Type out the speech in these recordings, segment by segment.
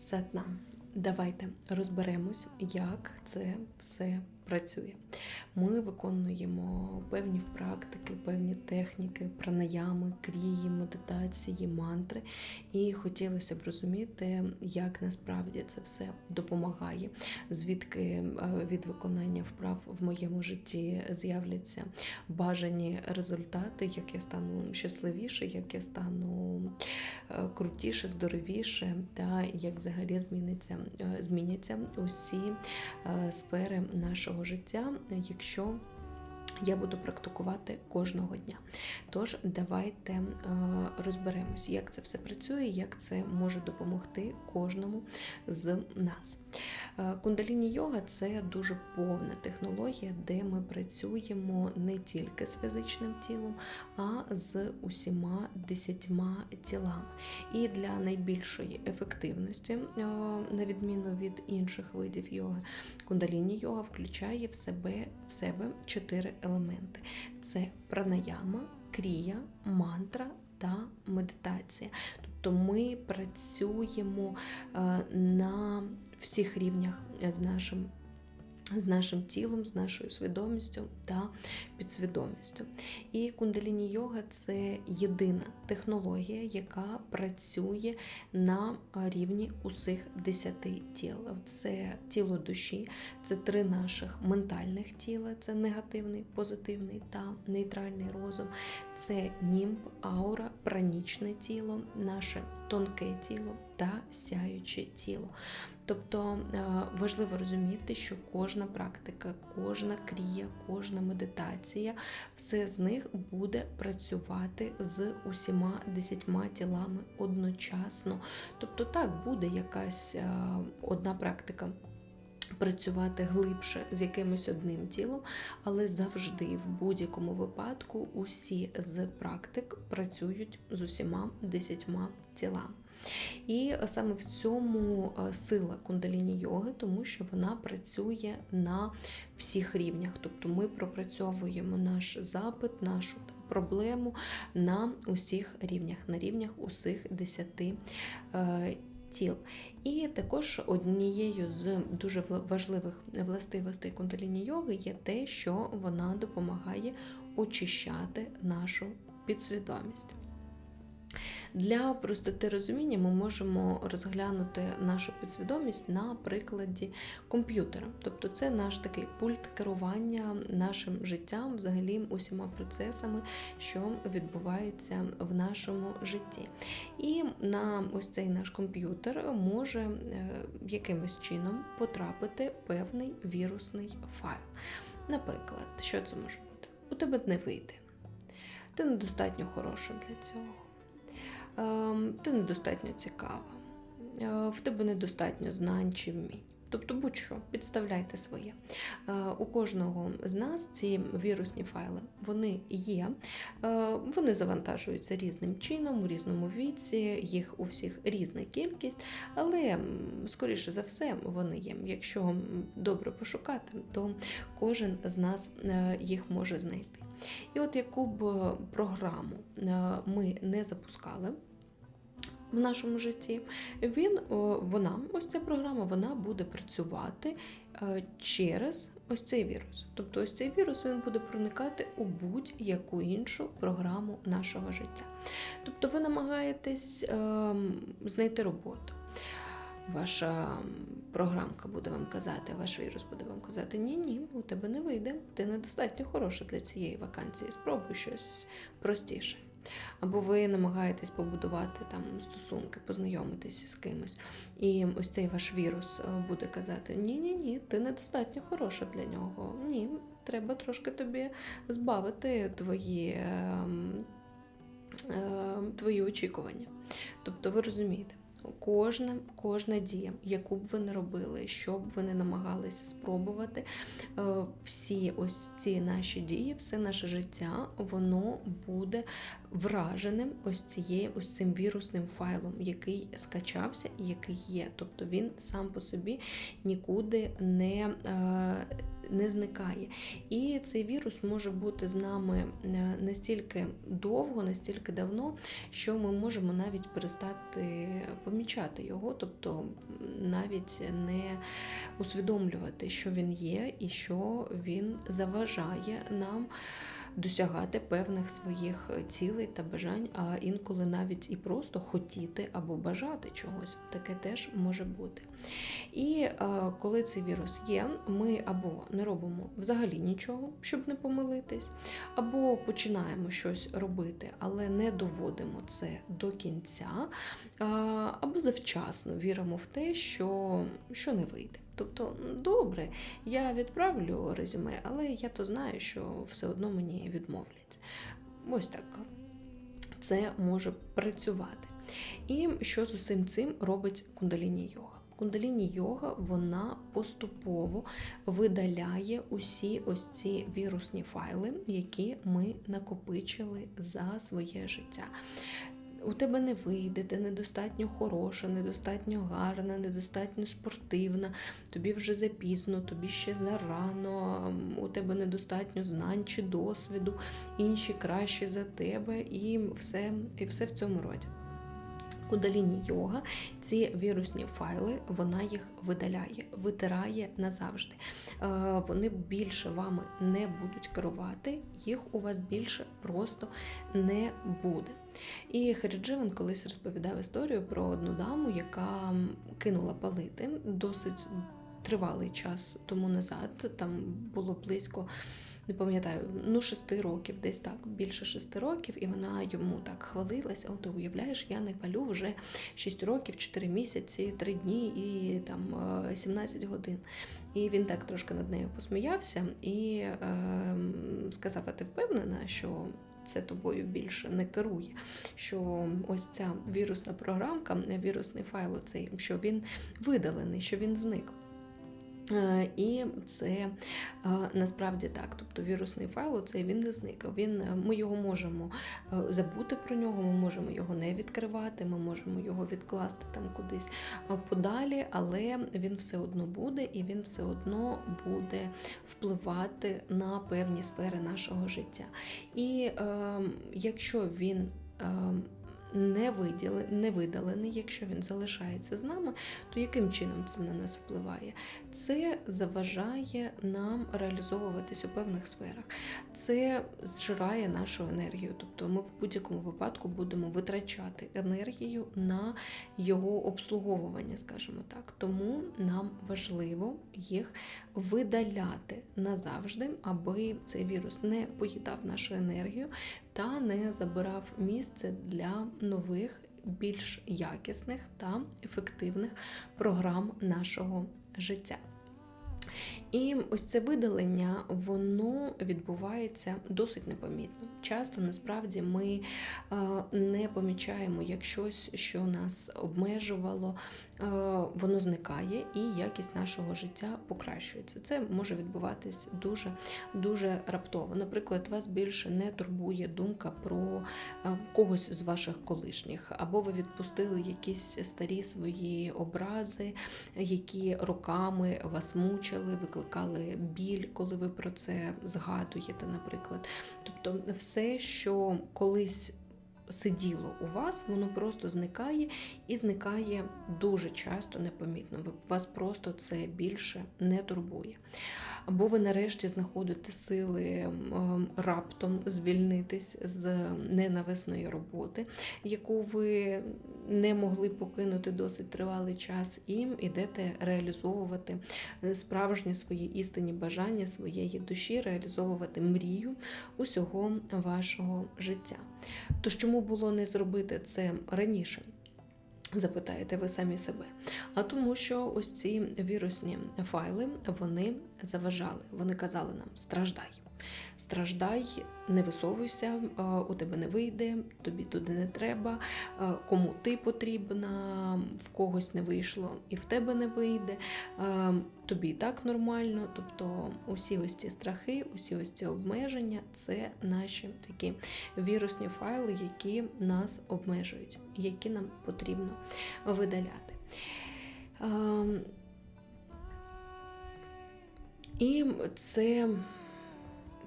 Сатна. Давайте розберемось, як це все працює. Ми виконуємо певні практики, певні техніки, пранаями, крії, медитації, мантри. І хотілося б розуміти, як насправді це все допомагає, звідки е, від виконання вправ в моєму житті з'являться бажані результати, як я стану щасливіше, як я стану е, крутіше, здоровіше, та як взагалі зміниться, е, зміняться усі сфери нашого життя, якщо я буду практикувати кожного дня. Тож, давайте е, розберемось, як це все працює, як це може допомогти кожному з нас. Е, Кундаліні йога це дуже повна технологія, де ми працюємо не тільки з фізичним тілом, а з усіма десятьма тілами. І для найбільшої ефективності, е, на відміну від інших видів йоги, кундаліні йога включає в себе в себе чотири елементи: це пранаяма, крія, мантра та медитація. Тобто ми працюємо е, на всіх рівнях з нашим. З нашим тілом, з нашою свідомістю та підсвідомістю. І кундаліні йога це єдина технологія, яка працює на рівні усіх десяти тіл. Це тіло душі, це три наших ментальних тіла: це негативний, позитивний та нейтральний розум, це німб, аура, пранічне тіло, наше тонке тіло та сяюче тіло. Тобто важливо розуміти, що кожна практика, кожна крія, кожна медитація, все з них буде працювати з усіма десятьма тілами одночасно. Тобто, так буде якась одна практика. Працювати глибше з якимось одним тілом, але завжди, в будь-якому випадку, усі з практик працюють з усіма десятьма тілами. І саме в цьому сила кундаліні йоги, тому що вона працює на всіх рівнях. Тобто ми пропрацьовуємо наш запит, нашу проблему на усіх рівнях, на рівнях усіх десяти тіл. І також однією з дуже важливих властивостей кундаліні йоги є те, що вона допомагає очищати нашу підсвідомість. Для простоти розуміння ми можемо розглянути нашу підсвідомість на прикладі комп'ютера. Тобто це наш такий пульт керування нашим життям, взагалі усіма процесами, що відбуваються в нашому житті. І на ось цей наш комп'ютер може якимось чином потрапити певний вірусний файл. Наприклад, що це може бути? У тебе не вийде. Ти недостатньо хороша для цього. Ти недостатньо цікава, в тебе недостатньо знань чи вмінь. Тобто, будь-що, підставляйте своє. У кожного з нас ці вірусні файли вони є, вони завантажуються різним чином, у різному віці, їх у всіх різна кількість, але, скоріше за все, вони є. Якщо добре пошукати, то кожен з нас їх може знайти. І от яку б програму ми не запускали в нашому житті, він, вона, ось ця програма, вона буде працювати через ось цей вірус. Тобто ось цей вірус він буде проникати у будь-яку іншу програму нашого життя. Тобто ви намагаєтесь знайти роботу. Ваша програмка буде вам казати, ваш вірус буде вам казати, ні-ні, у тебе не вийде, ти недостатньо хороша для цієї вакансії, спробуй щось простіше. Або ви намагаєтесь побудувати там стосунки, познайомитися з кимось. І ось цей ваш вірус буде казати: Ні-ні ні, ти недостатньо хороша для нього. Ні, треба трошки тобі збавити твої, е, е, твої очікування. Тобто, ви розумієте. Кожна кожна дія, яку б ви не робили, що б ви не намагалися спробувати, всі ось ці наші дії, все наше життя, воно буде враженим ось цією, ось цим вірусним файлом, який скачався і який є. Тобто він сам по собі нікуди не не зникає. І цей вірус може бути з нами е, настільки довго, настільки давно, що ми можемо навіть перестати помічати його, тобто навіть не усвідомлювати, що він є і що він заважає нам досягати певних своїх цілей та бажань, а інколи навіть і просто хотіти або бажати чогось. Таке теж може бути. І е, коли цей вірус є, ми або не робимо взагалі нічого, щоб не помилитись, або починаємо щось робити, але не доводимо це до кінця, е, або завчасно віримо в те, що, що не вийде. Тобто, добре, я відправлю резюме, але я то знаю, що все одно мені відмовлять. Ось так це може працювати. І що з усім цим робить кундаліні йога? Кундаліні йога вона поступово видаляє усі ось ці вірусні файли, які ми накопичили за своє життя у тебе не вийде, ти недостатньо хороша, недостатньо гарна, недостатньо спортивна, тобі вже запізно, тобі ще зарано, у тебе недостатньо знань чи досвіду, інші кращі за тебе, і все, і все в цьому роді. Кудаліні йога, ці вірусні файли, вона їх видаляє, витирає назавжди. Е, вони більше вами не будуть керувати, їх у вас більше просто не буде. І Харідживен колись розповідав історію про одну даму, яка кинула палити досить тривалий час тому назад. Там було близько не пам'ятаю, ну шести років, десь так, більше шести років, і вона йому так хвалилася. О, ти уявляєш, я не палю вже 6 років, 4 місяці, 3 дні і там 17 годин. І він так трошки над нею посміявся і е, сказав: а ти впевнена, що це тобою більше не керує. Що ось ця вірусна програмка, вірусний файл, цей, що він видалений, що він зник. Е, і це е, насправді так. Тобто вірусний файл цей він не зник. Він, е, Ми його можемо забути про нього, ми можемо його не відкривати, ми можемо його відкласти там кудись подалі, але він все одно буде і він все одно буде впливати на певні сфери нашого життя. І е, якщо він е, не виділи, не видалений, якщо він залишається з нами, то яким чином це на нас впливає? Це заважає нам реалізовуватись у певних сферах, це зжирає нашу енергію. Тобто ми в будь-якому випадку будемо витрачати енергію на його обслуговування, скажімо так. Тому нам важливо їх видаляти назавжди, аби цей вірус не поїдав нашу енергію та не забирав місце для нових, більш якісних та ефективних програм нашого життя. І ось це видалення, воно відбувається досить непомітно. Часто насправді ми е, не помічаємо як щось, що нас обмежувало, е, воно зникає і якість нашого життя покращується. Це може відбуватись дуже дуже раптово. Наприклад, вас більше не турбує думка про е, когось з ваших колишніх, або ви відпустили якісь старі свої образи, які роками вас мучили, викликали біль, коли ви про це згадуєте, наприклад. Тобто, все, що колись сиділо у вас, воно просто зникає і зникає дуже часто непомітно. Вас просто це більше не турбує. Або ви нарешті знаходите сили раптом звільнитись з ненависної роботи, яку ви не могли покинути досить тривалий час, і йдете реалізовувати е, справжні свої істинні бажання своєї душі, реалізовувати мрію усього вашого життя. Тож чому було не зробити це раніше? Запитаєте ви самі себе. А тому, що ось ці вірусні файли вони заважали. Вони казали нам страждай. Страждай, не висовуйся, у тебе не вийде, тобі туди не треба, кому ти потрібна, в когось не вийшло і в тебе не вийде, тобі і так нормально. Тобто усі ось ці страхи, усі ось ці обмеження це наші такі вірусні файли, які нас обмежують, які нам потрібно видаляти. І це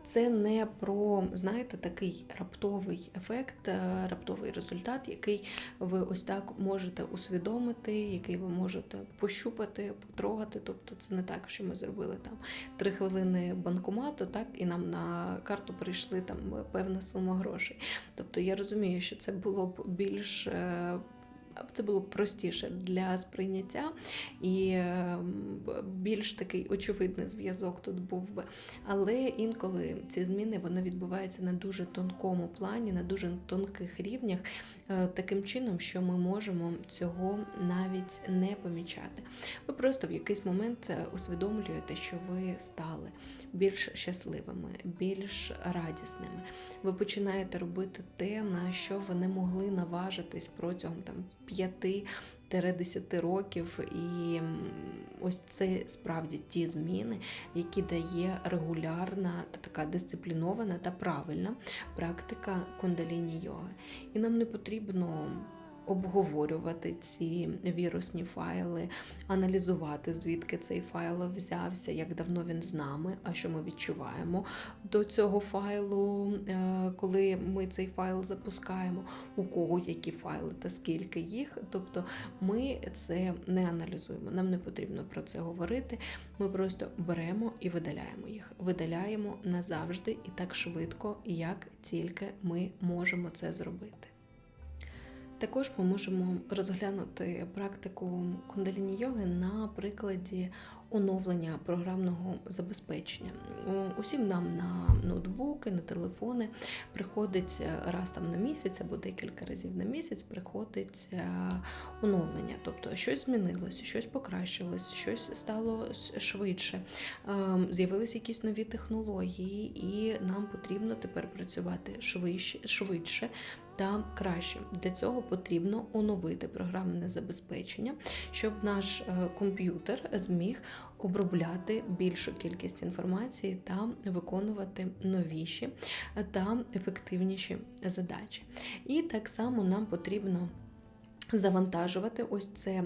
це не про, знаєте, такий раптовий ефект, е, раптовий результат, який ви ось так можете усвідомити, який ви можете пощупати, потрогати. Тобто це не так, що ми зробили там три хвилини банкомату, так і нам на карту прийшли там певна сума грошей. Тобто я розумію, що це було б більш е, це було простіше для сприйняття і ем, більш такий очевидний зв'язок тут був би. Але інколи ці зміни вони відбуваються на дуже тонкому плані, на дуже тонких рівнях, таким чином, що ми можемо цього навіть не помічати. Ви просто в якийсь момент е, усвідомлюєте, що ви стали більш щасливими, більш радісними. Ви починаєте робити те, на що ви не могли наважитись протягом там 5-10 років. І ось це справді ті зміни, які дає регулярна та така дисциплінована та правильна практика кундаліні йоги. І нам не потрібно обговорювати ці вірусні файли, аналізувати, звідки цей файл взявся, як давно він з нами, а що ми відчуваємо до цього файлу, е, коли ми цей файл запускаємо, у кого які файли та скільки їх. Тобто ми це не аналізуємо. Нам не потрібно про це говорити. Ми просто беремо і видаляємо їх. Видаляємо назавжди і так швидко, як тільки ми можемо це зробити. Також ми можемо розглянути практику кундаліні йоги на прикладі оновлення програмного забезпечення. Усім нам на ноутбуки, на телефони приходить раз там на місяць або декілька разів на місяць приходить е, оновлення. Тобто щось змінилося, щось покращилось, щось стало швидше. Ем, з'явилися якісь нові технології, і нам потрібно тепер працювати швидше, швидше та краще. Для цього потрібно оновити програмне забезпечення, щоб наш е, комп'ютер зміг обробляти більшу кількість інформації та виконувати новіші та ефективніші задачі. І так само нам потрібно завантажувати ось це е,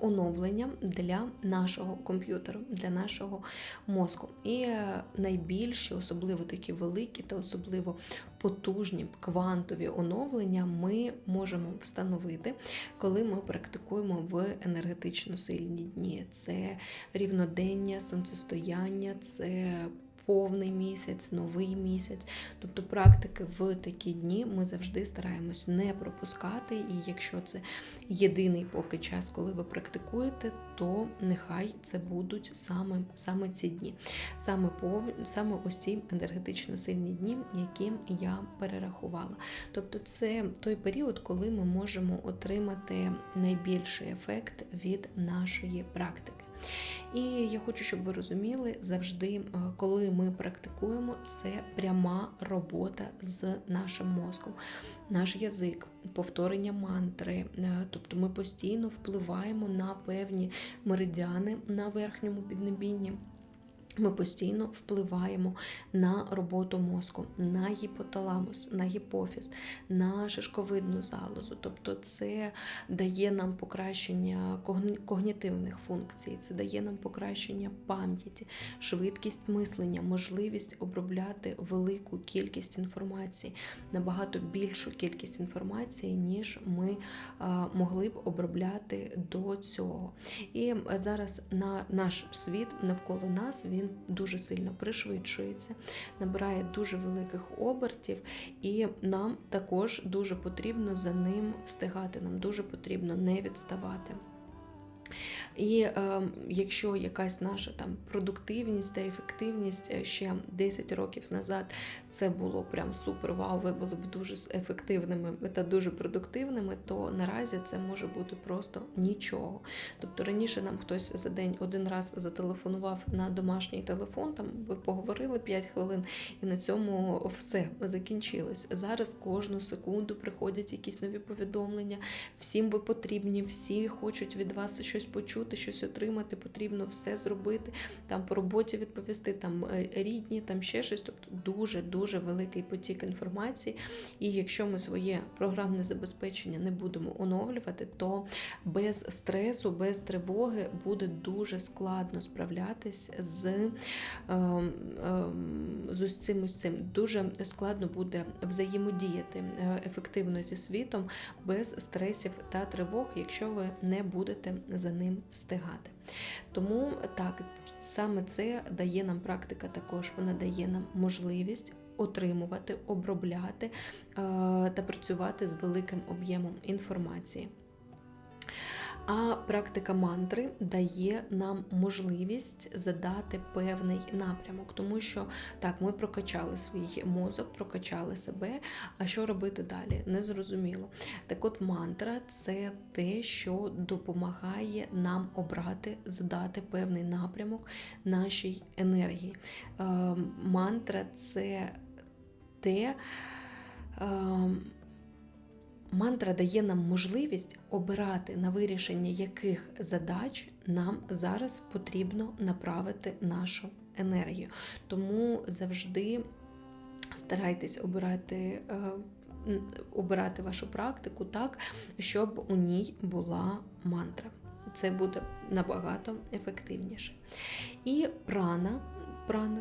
оновлення для нашого комп'ютеру, для нашого мозку. І е, найбільші, особливо такі великі та особливо потужні квантові оновлення ми можемо встановити, коли ми практикуємо в енергетично сильні дні. Це рівнодення, сонцестояння, це повний місяць, новий місяць. Тобто практики в такі дні ми завжди стараємось не пропускати. І якщо це єдиний поки час, коли ви практикуєте, то нехай це будуть саме саме ці дні, саме пов... саме ось ці енергетично сильні дні, які я перерахувала. Тобто, це той період, коли ми можемо отримати найбільший ефект від нашої практики. І я хочу, щоб ви розуміли, завжди, е, коли ми практикуємо, це пряма робота з нашим мозком, наш язик, повторення мантри. Е, тобто ми постійно впливаємо на певні меридіани на верхньому піднебінні. Ми постійно впливаємо на роботу мозку, на гіпоталамус, на гіпофіз, на шишковидну залозу. Тобто це дає нам покращення когнітивних функцій, це дає нам покращення пам'яті, швидкість мислення, можливість обробляти велику кількість інформації, набагато більшу кількість інформації, ніж ми могли б обробляти до цього. І зараз на наш світ навколо нас він він дуже сильно пришвидшується, набирає дуже великих обертів, і нам також дуже потрібно за ним встигати. Нам дуже потрібно не відставати. І е, якщо якась наша там продуктивність та ефективність е, ще 10 років назад це було прям супер вау, ви були б дуже ефективними та дуже продуктивними, то наразі це може бути просто нічого. Тобто раніше нам хтось за день один раз зателефонував на домашній телефон, там ви поговорили 5 хвилин, і на цьому все закінчилось. Зараз кожну секунду приходять якісь нові повідомлення, всім ви потрібні, всі хочуть від вас щось щось почути, щось отримати, потрібно все зробити, там по роботі відповісти, там е, рідні, там ще щось. Тобто дуже-дуже великий потік інформації. І якщо ми своє програмне забезпечення не будемо оновлювати, то без стресу, без тривоги буде дуже складно справлятись з, ем, ем, з ось цим ось цим. Дуже складно буде взаємодіяти е, ефективно зі світом без стресів та тривог, якщо ви не будете за ним встигати. Тому так, саме це дає нам практика також, вона дає нам можливість. Отримувати, обробляти е, та працювати з великим об'ємом інформації. А практика мантри дає нам можливість задати певний напрямок, тому що так, ми прокачали свій мозок, прокачали себе. А що робити далі? Незрозуміло. Так от мантра це те, що допомагає нам обрати, задати певний напрямок нашій енергії. Е, мантра це те. Мантра дає нам можливість обирати на вирішення яких задач нам зараз потрібно направити нашу енергію. Тому завжди старайтесь обирати. Е, обирати вашу практику так, щоб у ній була мантра. Це буде набагато ефективніше. І прана, прана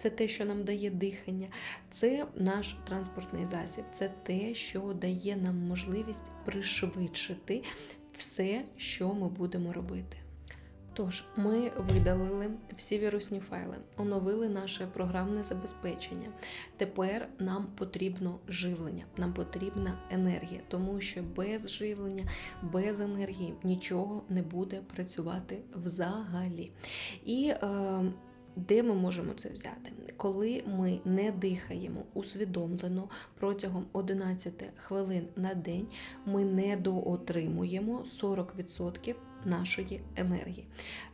це те, що нам дає дихання, це наш транспортний засіб, це те, що дає нам можливість пришвидшити все, що ми будемо робити. Тож, ми видалили всі вірусні файли, оновили наше програмне забезпечення. Тепер нам потрібно живлення, нам потрібна енергія, тому що без живлення, без енергії нічого не буде працювати взагалі. І е, де ми можемо це взяти? Коли ми не дихаємо усвідомлено протягом 11 хвилин на день, ми не доотримуємо 40% нашої енергії.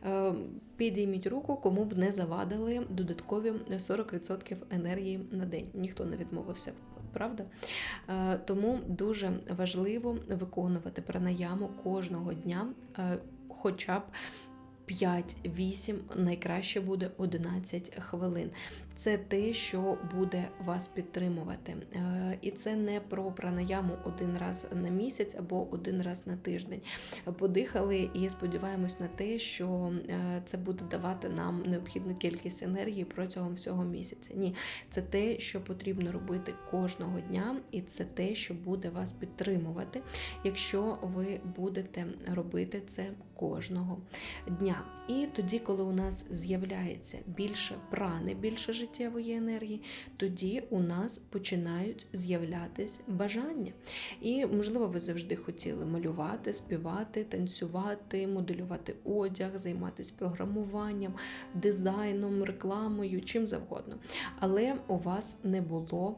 Е, підійміть руку, кому б не завадили додаткові 40% енергії на день. Ніхто не відмовився. Правда? Е, тому дуже важливо виконувати пранаяму кожного дня, е, хоча б 5-8, найкраще буде 11 хвилин. Це те, що буде вас підтримувати. Е, і це не про пранаяму один раз на місяць або один раз на тиждень. Подихали і сподіваємось на те, що е, це буде давати нам необхідну кількість енергії протягом всього місяця. Ні, це те, що потрібно робити кожного дня, і це те, що буде вас підтримувати, якщо ви будете робити це кожного дня. І тоді, коли у нас з'являється більше прани, більше життєвої енергії, тоді у нас починають з'являтись бажання. І, можливо, ви завжди хотіли малювати, співати, танцювати, моделювати одяг, займатися програмуванням, дизайном, рекламою, чим завгодно. Але у вас не було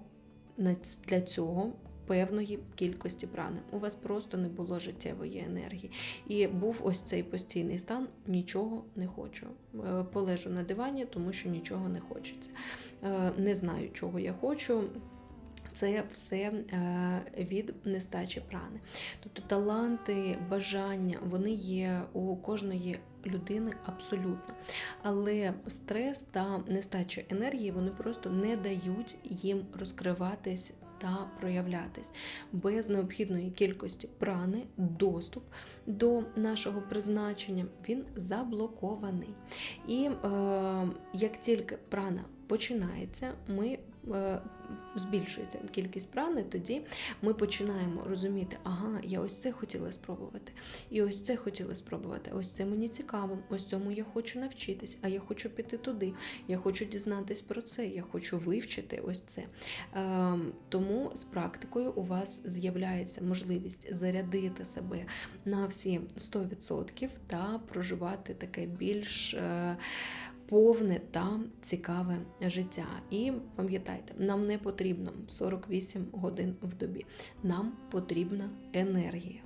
для цього певної кількості прани. У вас просто не було життєвої енергії. І був ось цей постійний стан: нічого не хочу. Е, полежу на дивані, тому що нічого не хочеться. Е, не знаю, чого я хочу. Це все е, від нестачі прани. Тобто таланти, бажання, вони є у кожної людини абсолютно. Але стрес та нестача енергії вони просто не дають їм розкриватись та проявлятись. Без необхідної кількості прани, доступ до нашого призначення він заблокований. І е, як тільки прана починається, ми збільшується кількість прани, тоді ми починаємо розуміти, ага, я ось це хотіла спробувати, і ось це хотіла спробувати. Ось це мені цікаво, ось цьому я хочу навчитись, а я хочу піти туди, я хочу дізнатись про це, я хочу вивчити ось це. Е, тому з практикою у вас з'являється можливість зарядити себе на всі 100% та проживати таке більш. Повне та цікаве життя. І пам'ятайте, нам не потрібно 48 годин в добі, нам потрібна енергія.